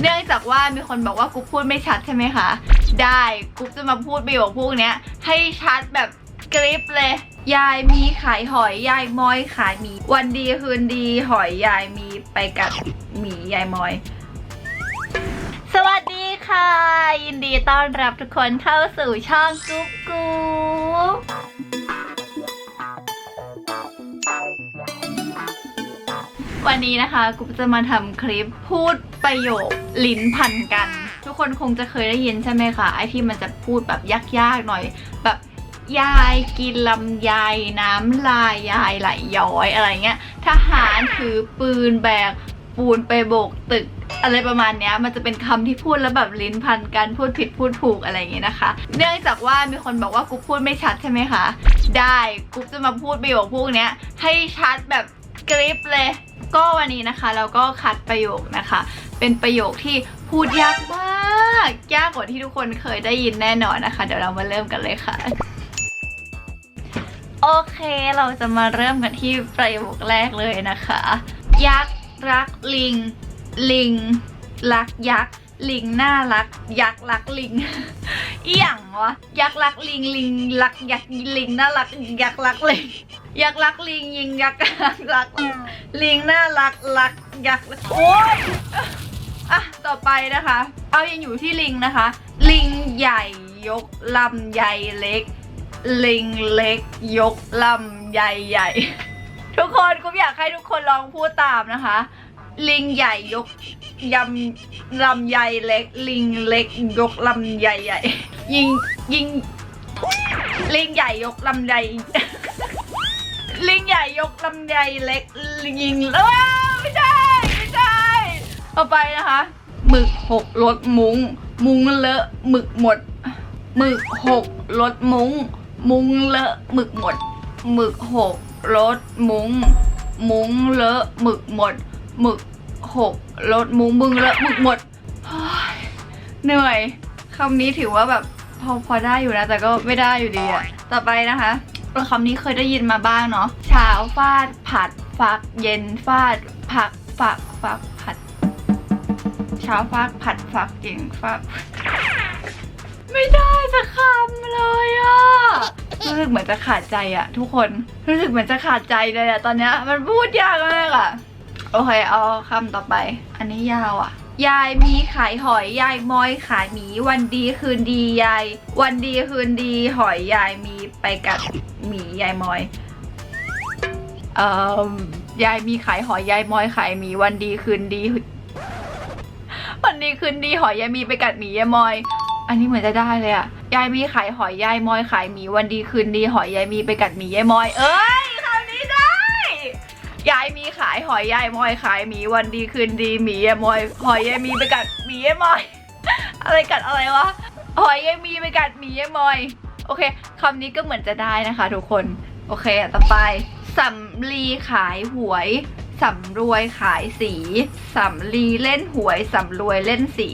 เนื่องจากว่ามีคนบอกว่ากุ๊บพูดไม่ชัดใช่ไหมคะ ได้กุ๊บจะมาพูดประโยคพวกเนี้ย ให้ชัดแบบกริปเลย ยายมีขายหอยยายมอยขายหมี วันดีคืนดีหอยยายมีไปกัดหมียายมอย สวัสดีค่ะ ยินดีต้อนรับทุกคนเข้าสู่ช่องกุ๊บกุ๊บวันนี้นะคะกุ๊บจะมาทำคลิปพูด ประโยคลิ้นพันกัน ทุกคนคงจะเคยได้ยินใช่ไหมคะไอที่มันจะพูดแบบยากๆหน่อย แบบยายกินลำไยน้ำลายยายไหลย้อยอะไรเงี้ยทหารถือปืนแบกปูนไปโบกตึกอะไรประมาณเนี้ยมันจะเป็นคำที่พูดแล้วแบบลิ้นพันกันพูดผิดพูดถูกอะไรอย่างเงี้ยนะคะ เนื่องจากว่ามีคนบอกว่ากุ๊บพูดไม่ชัดใช่ไหมคะ ได้กุ๊บจะมาพูดประโยคพวกเนี้ยให้ชัดแบบ กริปเลย ก็วันนี้นะคะเราก็คัดประโยคนะคะ เป็นประโยคที่พูดยากมาก ยากกว่าที่ทุกคนเคยได้ยินแน่นอนนะคะ เดี๋ยวเรามาเริ่มกันเลยค่ะ โอเคเราจะมาเริ่มกันที่ประโยคแรกเลยนะคะ ยักษ์รักลิง ลิง รักยักษ์ลิงน่ารัก ยักษ์รักลิงอีหยังวะยักษ์รักลิงลิงรักยักษ์ลิงน่ารักยักษ์รักลิง ยักษ์รักลิงยิงยักษ์รักรักลิงน่ารักรักยักษ์โอ๊ยอะต่อไปนะคะ เอายังอยู่ที่ลิงนะคะ ลิงใหญ่ยกลำใหญ่เล็ก ลิงเล็ก ยกลำใหญ่ใหญ่ ทุกคนกูอยากให้ทุกคนลองพูดตามนะคะ ลิงใหญ่ยกยำลำใหญ่เล็ก ลิงเล็ก ยกลำใหญ่ใหญ่ยิงยิงลิงใหญ่ยกลำใหญ่ลิงใหญ่ยก ลำใหญ่เล็กยิงเอ้ยไม่ใช่ไม่ใช่ต่อไปนะคะหมึกหกรถมุ้ง มุ้งเลอะหมึกหมดหมึกหกรถมุ้ง มุ้งเลอะหมึกหมดหมึกหกรถมุ้ง มุ้งเลอะหมึกหมดหมึกหกรถมุ้งมึงเลอะหมึกหมดเหนื่อยคำนี้ถือว่าแบบพอพอได้อยู่นะ แต่ก็ไม่ได้อยู่ดีอะต่อไปนะคะ คำนี้เคยได้ยินมาบ้างเนาะเช้าฟาดผัดฟัก เย็นฟาดผักฝักฟักผัด เช้าฟาดผัดฟักเย็นฟาดไม่ได้สักคำเลยอะรู้สึกเหมือนจะขาดใจอะทุกคนรู้สึกเหมือนจะขาดใจเลยอะตอนเนี้ยมันพูดยากมากอะโอเคเอาคำต่อไป อันนี้ยาวอะยายมีขายหอยยายมอยขายหมี วันดีคืนดียาย วันดีคืนดีหอยยายมี ไปกัดหมียายมอยเอ่อยายมีขายหอยยายมอยขายหมีวันดีคืนดี วันดีคืนดีหอยยายมีไปกัดหมียายมอย อันนี้เหมือนจะได้เลยอะยายมีขายหอยยายมอยขายหมีวันดีคืนดี หอยยายมีไปกัดหมียายมอย เอ้ยคำนี้ได้ ยายมีขายหอยยายมอยขายหมีวันดีคืนดีหมียายมอย หอยยายมีไปกัดหมียายมอย อะไรกัดอะไรวะ หอยยายมีไปกัดหมียายมอย โอเคคำนี้ก็เหมือนจะได้นะคะ ทุกคน โอเค ต่อไปสำลีขายหวยสำรวยขายสีสำลีเล่นหวยสำรวยเล่นสี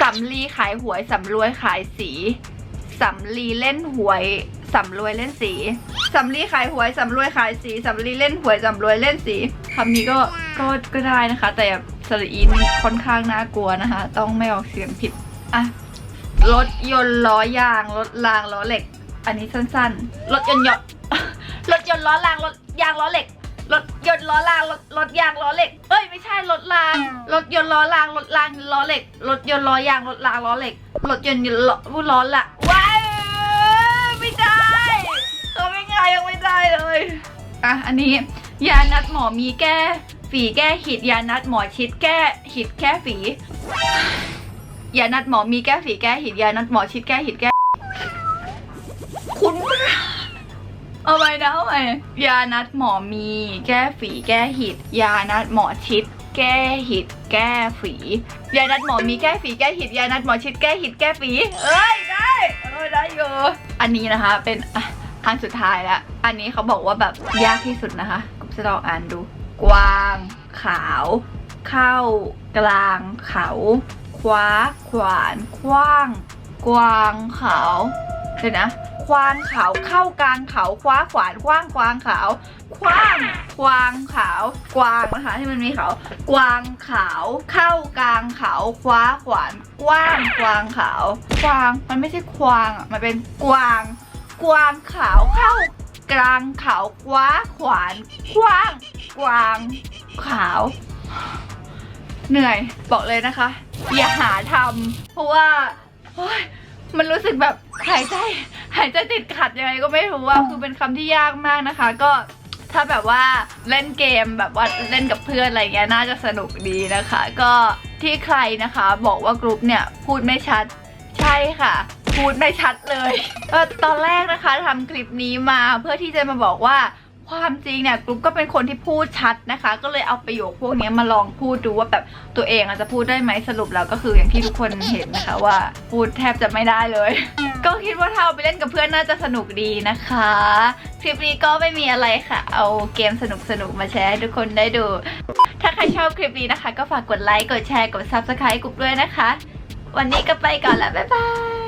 สำลีขายหวยสำรวยขายสีสำลีเล่นหวยสำรวยเล่นสีสำลีขายหวยสำรวยขายสีสำลีเล่นหวยสำรวยเล่นสีคำนี้ก็ก็ก็ได้นะคะ แต่สระอีนค่อนข้างน่ากลัวนะคะ ต้องไม่ออกเสียงผิดอะ รถยนต์ล้อยาง รถรางล้อเหล็ก อันนี้สั้นๆ รถยนต์ยนต์รถยนต์ล้อรางรถยางล้อเหล็ก รถยนต์ล้อรางรถรถยางล้อเหล็ก เอ้ยไม่ใช่รถราง รถยนต์ล้อรางรถรางล้อเหล็ก รถยนต์ล้อยางรถรางล้อเหล็ก รถยนต์ล้อผู้ล้อละว้ายไม่ได้เขาไม่ง่ายยังไม่ได้เลยอะอันนี้ยานัดหมอมีแก้ฝีแก้หิดยานัดหมอชิดแก้หิดแก้ฝี อย่านัดหมอมีแก้ฝีแก้หิดยานัดหมอชิดแก้หิดแก้คุณเอาไปนะเอาไปยานัดหมอมี แก้ฝีแก้หิดยานัดหมอชิด แก้หิด แก้ฝียานัดหมอมีแก้ฝีแก้หิดยานัดหมอชิดแก้หิดแก้ฝีเอ้ยได้เออได้อยู่อันนี้นะคะเป็นอันสุดท้ายแล้วอันนี้เขาบอกว่าแบบยากที่สุดนะคะกุ๊บจะลองอ่านดู กวาง ขาว เข้ากลางเขา คว้า ขวาน คว้าง กวางขาวเดี๋ยวนะควางขาวเข้ากลางเขาคว้าขวานคว้างกวางขาวคว้างกวางขาวกวางนะคะที่มันมีเขากวางขาวเข้ากลางเขาคว้าขวานกว้างกวางขาวกวางมันไม่ใช่ควางอะมันเป็นกวาง กวางขาวเข้ากลางเขาคว้าขวานกว้างกวางขาว เหนื่อยบอกเลยนะคะ อย่าหาทำเพราะว่ามันรู้สึกแบบหายใจหายใจติดขัดยังไงก็ไม่รู้ว่าคือเป็นคำที่ยากมากนะคะ ก็ถ้าแบบว่าเล่นเกมแบบว่าเล่นกับเพื่อนอะไรเงี้ยน่าจะสนุกดีนะคะ ก็ที่ใครนะคะ บอกว่ากรุ๊ปเนี่ยพูดไม่ชัดใช่ค่ะ พูดไม่ชัดเลยตอนแรกนะคะทำคลิปนี้มาเพื่อที่จะมาบอกว่า ความจริงเนี่ยกรุ๊ปก็เป็นคนที่พูดชัดนะคะ ก็เลยเอาประโยคพวกนี้มาลองพูดดูว่าแบบตัวเองอาจจะพูดได้ไหมสรุปแล้วก็คืออย่างที่ทุกคนเห็นนะคะว่าพูดแทบจะไม่ได้เลย ก็คิดว่าถ้าเอาไปเล่นกับเพื่อนน่าจะสนุกดีนะคะ คลิปนี้ก็ไม่มีอะไรค่ะ เอาเกมสนุกๆมาแชร์ให้ทุกคนได้ดู ถ้าใครชอบคลิปนี้นะคะ ก็ฝากกดไลค์กดแชร์กด subscribe กรุ๊ปด้วยนะคะ วันนี้ก็ไปก่อนแล้วบ๊ายบาย